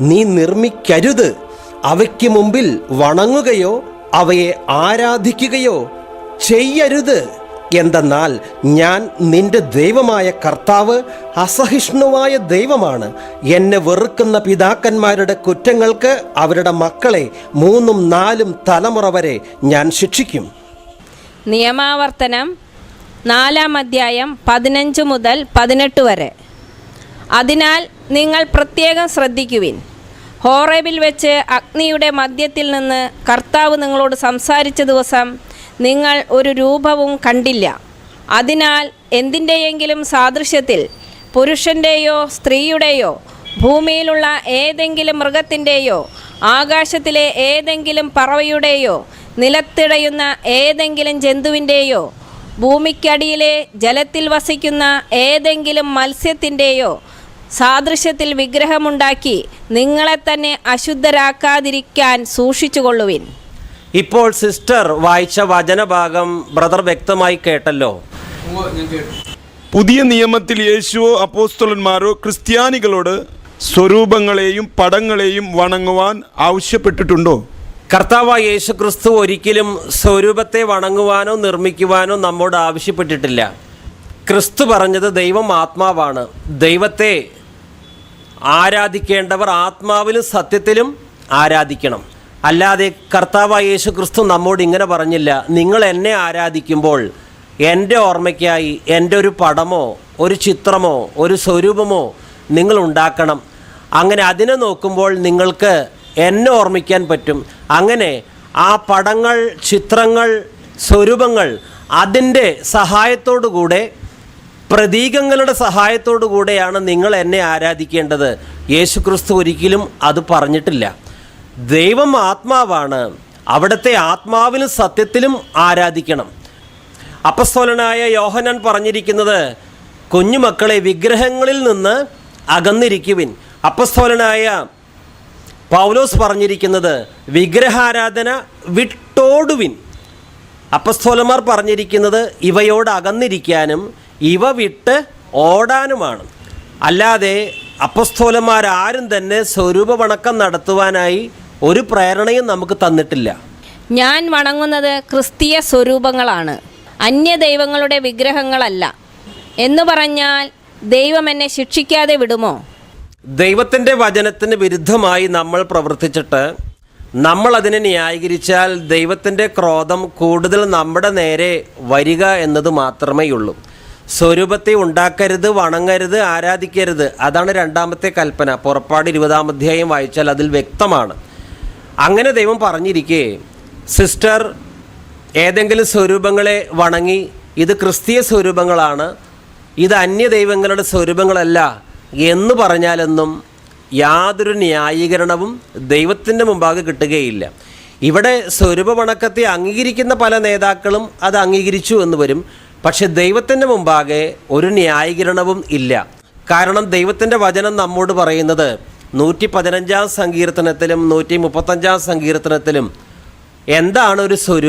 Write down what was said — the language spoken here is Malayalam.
നീ നിർമ്മിക്കരുത്. അവയ്ക്ക് മുമ്പിൽ വണങ്ങുകയോ അവയെ ആരാധിക്കുകയോ ചെയ്യരുത്. എന്തെന്നാൽ ഞാൻ നിന്റെ ദൈവമായ കർത്താവ് അസഹിഷ്ണുവായ ദൈവമാണ്. എന്നെ വെറുക്കുന്ന പിതാക്കന്മാരുടെ കുറ്റങ്ങൾക്ക് അവരുടെ മക്കളെ മൂന്നും നാലും തലമുറ വരെ ഞാൻ ശിക്ഷിക്കും. നിയമാവർത്തനം നാലാം അധ്യായം പതിനഞ്ച് മുതൽ പതിനെട്ട് വരെ. അതിനാൽ നിങ്ങൾ പ്രത്യേകം ശ്രദ്ധിക്കുവിൻ. ഹോറേബിൽ വെച്ച് അഗ്നിയുടെ മധ്യത്തിൽ നിന്ന് കർത്താവ് നിങ്ങളോട് സംസാരിച്ച ദിവസം നിങ്ങൾ ഒരു രൂപവും കണ്ടില്ല. അതിനാൽ എന്തിന്റെയെങ്കിലും സാദൃശ്യത്തിൽ പുരുഷന്റെയോ സ്ത്രീയുടെയോ ഭൂമിയിലുള്ള ഏതെങ്കിലും മൃഗത്തിന്റെയോ ആകാശത്തിലെ ഏതെങ്കിലും പറവയുടെയോ നിലത്തിടയുന്ന ഏതെങ്കിലും ജന്തുവിന്റെയോ ഭൂമിക്കടിയിലെ ജലത്തിൽ വസിക്കുന്ന ഏതെങ്കിലും മത്സ്യത്തിന്റെയോ സാദൃശ്യത്തിൽ വിഗ്രഹമുണ്ടാക്കി നിങ്ങളെ തന്നെ അശുദ്ധരാക്കാതിരിക്കാൻ സൂക്ഷിച്ചുകൊള്ളുവിൻ. ഇപ്പോൾ സിസ്റ്റർ വായിച്ച വചനഭാഗം ബ്രദർ വ്യക്തമായി കേട്ടല്ലോ. പുതിയ നിയമത്തിൽ യേശുവോ അപ്പോസ്തലന്മാരോ ക്രിസ്ത്യാനികളോട് സ്വരൂപങ്ങളെയും പടങ്ങളെയും വണങ്ങുവാൻ ആവശ്യപ്പെട്ടിട്ടുണ്ടോ? കർത്താവ് യേശു ക്രിസ്തു ഒരിക്കലും സ്വരൂപത്തെ വണങ്ങുവാനോ നിർമ്മിക്കുവാനോ നമ്മോട് ആവശ്യപ്പെട്ടിട്ടില്ല. ക്രിസ്തു പറഞ്ഞത് ദൈവം ആത്മാവാണ്. ദൈവത്തെ ആരാധിക്കേണ്ടവർ ആത്മാവിലും സത്യത്തിലും ആരാധിക്കണം. അല്ലാതെ കർത്താവ് യേശു ക്രിസ്തു നമ്മോട് ഇങ്ങനെ പറഞ്ഞില്ല നിങ്ങൾ എന്നെ ആരാധിക്കുമ്പോൾ എന്റെ ഓർമ്മയ്ക്കായി എന്റെ ഒരു പടമോ ഒരു ചിത്രമോ ഒരു സ്വരൂപമോ നിങ്ങൾ ഉണ്ടാക്കണം. അങ്ങനെ അതിനെ നോക്കുമ്പോൾ നിങ്ങൾക്ക് എന്നെ ഓർമ്മിക്കാൻ പറ്റും. അങ്ങനെ ആ പടങ്ങൾ ചിത്രങ്ങൾ സ്വരൂപങ്ങൾ അതിന്റെ സഹായത്തോടു കൂടെ പ്രതീകങ്ങളുടെ സഹായത്തോടു കൂടെയാണ് നിങ്ങൾ എന്നെ ആരാധിക്കേണ്ടത്. യേശുക്രിസ്തു ഒരിക്കലും അത് പറഞ്ഞിട്ടില്ല. ദൈവം ആത്മാവാണ്. അവിടുത്തെ ആത്മാവിലും സത്യത്തിലും ആരാധിക്കണം. അപ്പസ്തോലനായ യോഹനാൻ പറഞ്ഞിരിക്കുന്നത് കുഞ്ഞുമക്കളെ വിഗ്രഹങ്ങളിൽ നിന്ന് അകന്നിരിക്കുവിൻ. അപ്പസ്തോലനായ പൗലോസ് പറഞ്ഞിരിക്കുന്നത് വിഗ്രഹാരാധന വിട്ടോടുവിൻ. അപ്പസ്തോലന്മാർ പറഞ്ഞിരിക്കുന്നത് ഇവയോട് അകന്നിരിക്കാനും ഇവ വിട്ട് ഓടാനുമാണ്. അല്ലാതെ അപ്പസ്തോലന്മാരാരും തന്നെ സ്വരൂപവണക്കം നടത്തുവാനായി ഒരു പ്രേരണയും നമുക്ക് തന്നിട്ടില്ല. ഞാൻ വണങ്ങുന്നത് ക്രിസ്തീയ സ്വരൂപങ്ങളാണ്. അന്യ ദൈവങ്ങളുടെ വിഗ്രഹങ്ങളല്ല. എന്ന് പറഞ്ഞാൽ ദൈവം എന്നെ ശിക്ഷിക്കാതെ വിടുമോ? ദൈവത്തിന്റെ വചനത്തിന് വിരുദ്ധമായി നമ്മൾ പ്രവർത്തിച്ചിട്ട് നമ്മൾ അതിനെ ന്യായീകരിച്ചാൽ ദൈവത്തിന്റെ ക്രോധം കൂടുതൽ നമ്മുടെ നേരെ വരിക എന്നത് മാത്രമേ ഉള്ളൂ സ്വരൂപത്തെ ഉണ്ടാക്കരുത് വണങ്ങരുത് ആരാധിക്കരുത്. അതാണ് രണ്ടാമത്തെ കൽപ്പന. പുറപ്പാട് ഇരുപതാം അധ്യായം വായിച്ചാൽ അതിൽ വ്യക്തമാണ്. അങ്ങനെ ദൈവം പറഞ്ഞിരിക്കെ സിസ്റ്റർ ഏതെങ്കിലും സ്വരൂപങ്ങളെ വണങ്ങി ഇത് ക്രിസ്തീയ സ്വരൂപങ്ങളാണ് ഇത് അന്യ ദൈവങ്ങളുടെ സ്വരൂപങ്ങളല്ല എന്ന് പറഞ്ഞാലൊന്നും യാതൊരു ന്യായീകരണവും ദൈവത്തിന്റെ മുമ്പാകെ കിട്ടുകയില്ല. ഇവിടെ സ്വരൂപ വണക്കത്തെ അംഗീകരിക്കുന്ന പല നേതാക്കളും അത് അംഗീകരിച്ചു എന്ന് വരും. പക്ഷെ ദൈവത്തിന്റെ മുമ്പാകെ ഒരു ന്യായീകരണവും ഇല്ല. കാരണം ദൈവത്തിന്റെ വചനം നമ്മോട് പറയുന്നത് നൂറ്റി പതിനഞ്ചാം സങ്കീർത്തനത്തിലും നൂറ്റി മുപ്പത്തഞ്ചാം സങ്കീർത്തനത്തിലും എന്താണ് ഒരു സ്വരൂപം